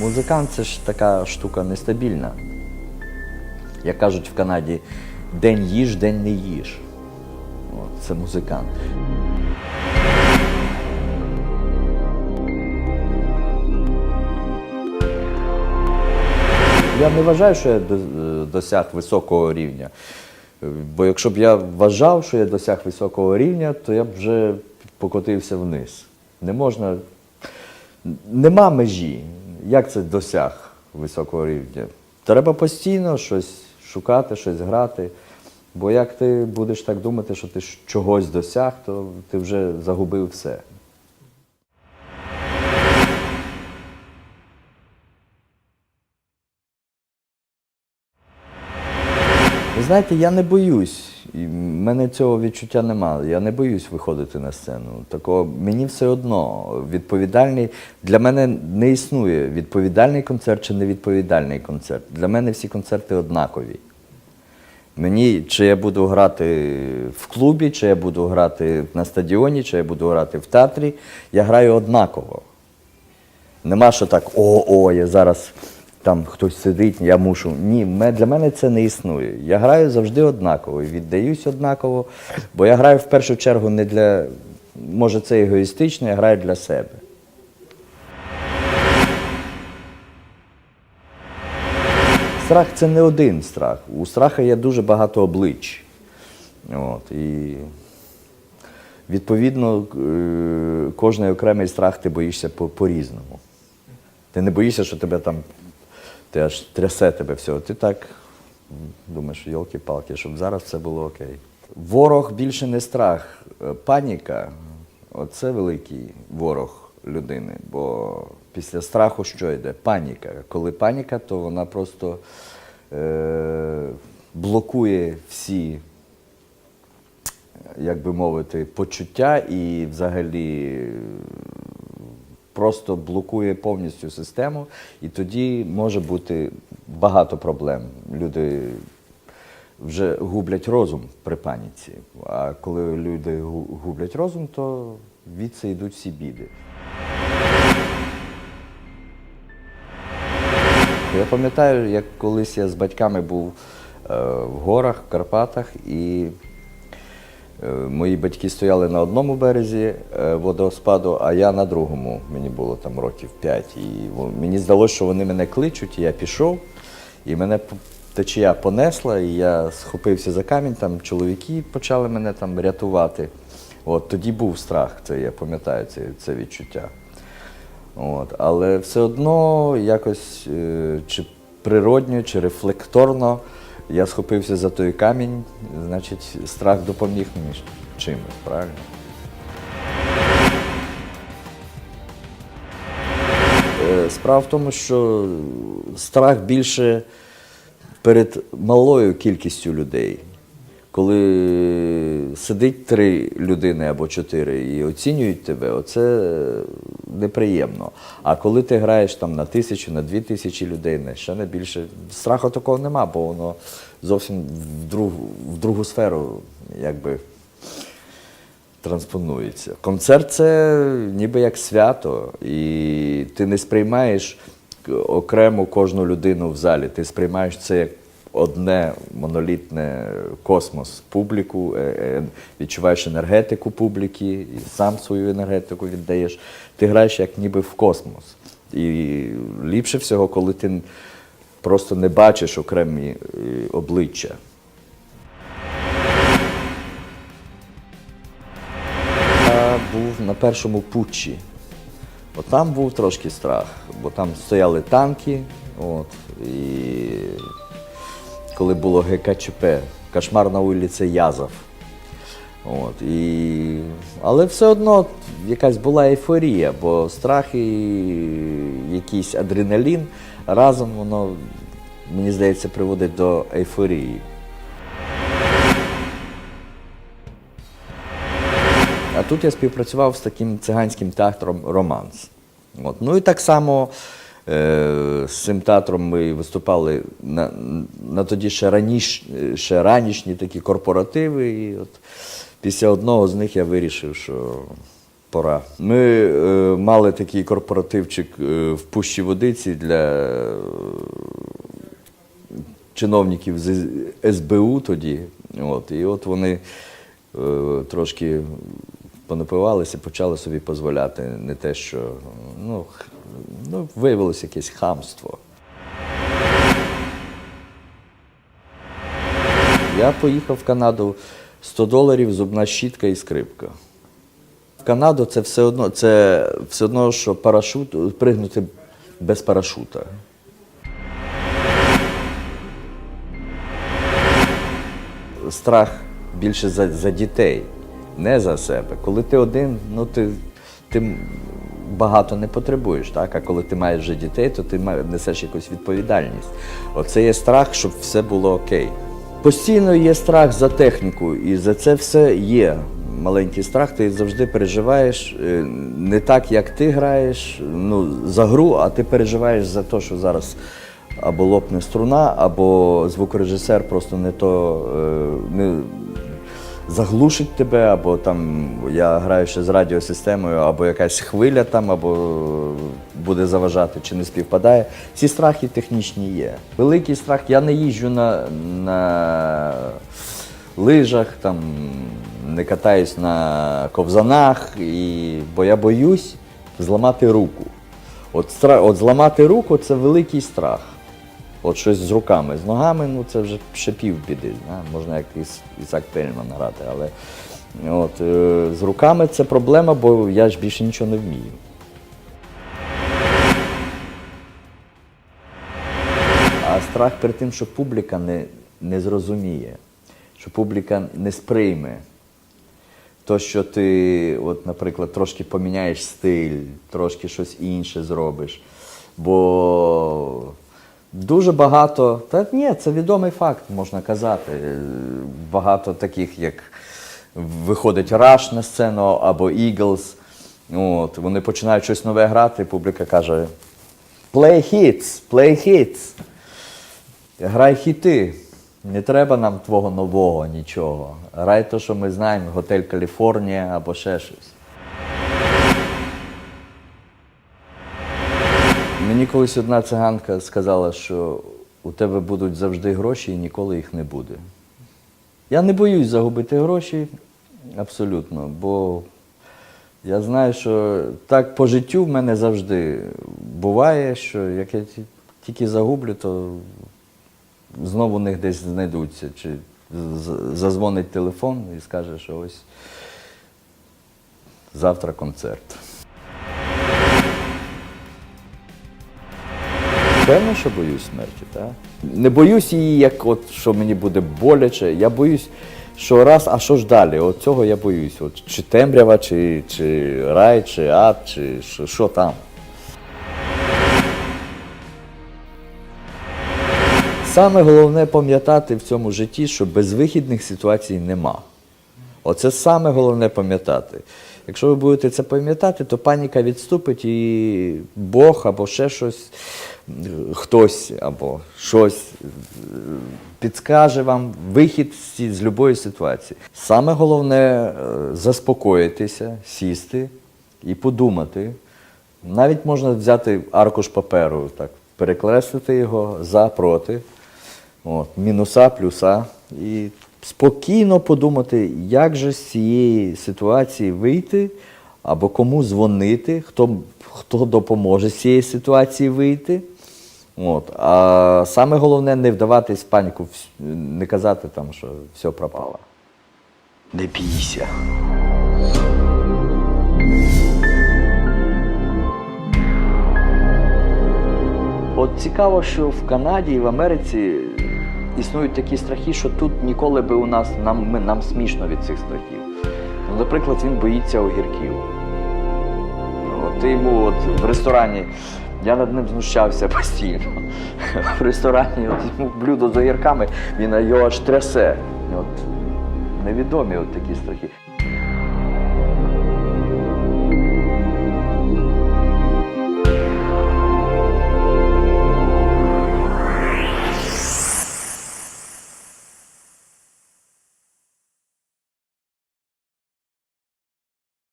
Музикант це ж така штука нестабільна. Як кажуть в Канаді, день їж, день не їж. От, це музикант. Я не вважаю, що я досяг високого рівня. Бо якщо б я вважав, що я досяг високого рівня, то я б вже покотився вниз. Не можна. Нема межі. Як це досяг високого рівня? Треба постійно щось шукати, щось грати. Бо як ти будеш так думати, що ти чогось досяг, то ти вже загубив все. Ви знаєте, я не боюсь. І мене цього відчуття немає. Я не боюсь виходити на сцену. Такого мені все одно. Відповідальний для мене не існує відповідальний концерт чи невідповідальний концерт. Для мене всі концерти однакові. Мені, чи я буду грати в клубі, чи я буду грати на стадіоні, чи я буду грати в театрі, я граю однаково. Нема що так, о, о, я зараз там хтось сидить, я мушу. Ні, для мене це не існує. Я граю завжди однаково, віддаюсь однаково, бо я граю в першу чергу не для, може це егоїстично, я граю для себе. Страх це не один страх. У страха є дуже багато облич. От, і відповідно, е, кожний окремий страх ти боїшся по-різному. Ти не боїшся, що тебе там ти аж трясе тебе всього. Ти так думаєш, йолки-палки, щоб зараз все було окей. Ворог більше не страх, е, паніка оце великий ворог людини. Бо після страху що йде? Паніка. Коли паніка, то вона просто е- блокує всі як би мовити, почуття і взагалі просто блокує повністю систему, і тоді може бути багато проблем. Люди вже гублять розум при паніці. А коли люди гублять розум, то від це йдуть всі біди. Я пам'ятаю, як колись я з батьками був е, в горах, в Карпатах, і мої батьки стояли на одному березі е, водоспаду, а я на другому. Мені було там років 5. І мені здалося, що вони мене кличуть, і я пішов, і мене течія понесла, і я схопився за камінь, там чоловіки почали мене там рятувати. От тоді був страх, це я пам'ятаю це, це відчуття. От, але все одно якось е, чи природньо, чи рефлекторно я схопився за той камінь, значить, страх допоміг мені чимось, правильно? Е, Справа в тому, що страх більше перед малою кількістю людей. Коли сидить три людини або чотири і оцінюють тебе, оце неприємно. А коли ти граєш там на тисячу, на дві тисячі людей, не ще не більше, страху такого нема, бо воно зовсім в другу, в другу сферу якби транспонується. Концерт це ніби як свято, і ти не сприймаєш окремо кожну людину в залі. Ти сприймаєш це як одне монолітне космос, публіку, е, е, відчуваєш енергетику публіки, і сам свою енергетику віддаєш. Ти граєш як ніби в космос. І ліпше всього, коли ти просто не бачиш окремі е, обличчя. Я був на першому путчі. От там був трошки страх, бо там стояли танки. От, і коли було ГКЧП, кошмар на вулиці Язов. От, і... Але все одно якась була ейфорія, бо страх і якийсь адреналін разом воно, мені здається, приводить до ейфорії. А тут я співпрацював з таким циганським театром Романс. От. Ну і так само з цим театром ми виступали на, на тоді ще, раніш, ще ранішні такі корпоративи. І от після одного з них я вирішив, що пора. Ми е, мали такий корпоративчик е, в Пущі Водиці для е, чиновників з СБУ тоді. От, і от вони е, трошки понапивалися, почали собі дозволяти не те, що ну, ну, виявилося якесь хамство. Я поїхав в Канаду 100 доларів, зубна щітка і скрипка. В Канаду це все одно, це все одно, що парашут, пригнути без парашута. Страх більше за, за дітей, не за себе. Коли ти один, ну ти, ти багато не потребуєш, так? а коли ти маєш вже дітей, то ти несеш якусь відповідальність. Оце є страх, щоб все було окей. Постійно є страх за техніку, і за це все є. Маленький страх, ти завжди переживаєш е, не так, як ти граєш ну, за гру, а ти переживаєш за те, що зараз або лопне струна, або звукорежисер просто не то е, не заглушить тебе, або там я граю ще з радіосистемою, або якась хвиля там, або буде заважати, чи не співпадає. Ці страхи технічні є. Великий страх, я не їжджу на, на лижах, там, не катаюсь на ковзанах, і, бо я боюсь зламати руку. От. От зламати руку це великий страх. От щось з руками, з ногами, ну це вже ще пів біди. Можна як із Ісак Пельман грати, але от, е, з руками це проблема, бо я ж більше нічого не вмію. А страх перед тим, що публіка не, не зрозуміє, що публіка не сприйме. То, що ти, от, наприклад, трошки поміняєш стиль, трошки щось інше зробиш. Бо дуже багато, та ні, це відомий факт, можна казати. Е, Багато таких, як виходить Rush на сцену або Eagles. От, вони починають щось нове грати, публіка каже: Play hits, play hits. Грай хіти. Не треба нам твого нового нічого. Грай то, що ми знаємо, готель Каліфорнія або ще щось. Мені колись одна циганка сказала, що у тебе будуть завжди гроші і ніколи їх не буде. Я не боюсь загубити гроші абсолютно, бо я знаю, що так по життю в мене завжди буває, що як я тільки загублю, то знову них десь знайдуться. Чи зазвонить телефон і скаже, що ось завтра концерт. Певно, що боюсь смерті, так? Не боюсь її, як от що мені буде боляче. Я боюсь, що раз, а що ж далі? От цього я боюсь. От, чи темрява, чи, чи рай, чи ад, чи що, що там. Саме головне пам'ятати в цьому житті, що безвихідних ситуацій нема. Оце саме головне пам'ятати. Якщо ви будете це пам'ятати, то паніка відступить і Бог або ще щось, хтось або щось е, підскаже вам вихід з будь-якої ситуації. Саме головне е, заспокоїтися, сісти і подумати. Навіть можна взяти аркуш паперу, так, перекреслити його за, проти, от, мінуса, плюса, і спокійно подумати, як же з цієї ситуації вийти, або кому дзвонити, хто, хто допоможе з цієї ситуації вийти. От. А саме головне не вдаватись в паніку, не казати там, що все пропало. Не бійся. От цікаво, що в Канаді і в Америці існують такі страхи, що тут ніколи би у нас нам, ми, нам смішно від цих страхів. Ну, наприклад, він боїться огірків. От ти йому от в ресторані, я над ним знущався постійно. В ресторані от блюдо з огірками, він його аж трясе. От, невідомі от такі страхи.